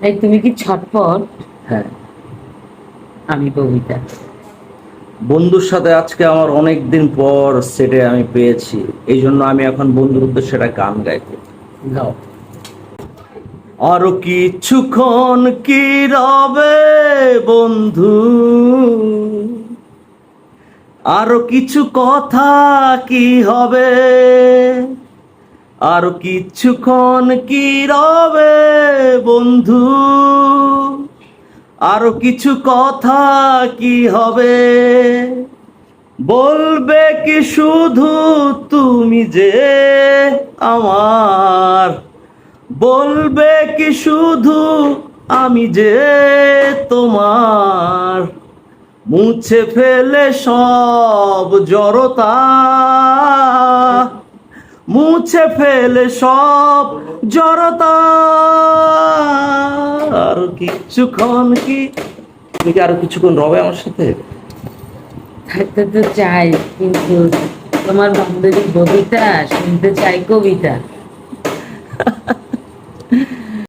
এই তুমি কি ছটপট? হ্যাঁ। আমি কবিতা। বন্ধুর সাথে আজকে আমার অনেক দিন পর সেটে আমি পেয়েছি। এই জন্য আমি এখন বন্ধুর উদ্দেশ্যে একটা গান গাইতে। গাও। আরও কিছুক্ষণ কি রবে বন্ধু? আরও কিছু কথা কি হবে? আরও কিছুক্ষণ কি রবে বন্ধু? আরও কিছু কথা কি হবে? বলবে কি শুধু তুমি যে আমার? বলবে কি শুধু আমি যে তোমার? মুছে ফেলে সব জড়তা মুছে ফেলে সব জড়তা। আর কিছুক্ষণ কি? তুমি কি আরও কিছুক্ষণ রবে আমার সাথে? থাকতে তো চাই, কিন্তু তোমার বান্ধবী কবিতা শুনতে চাই কবিতা।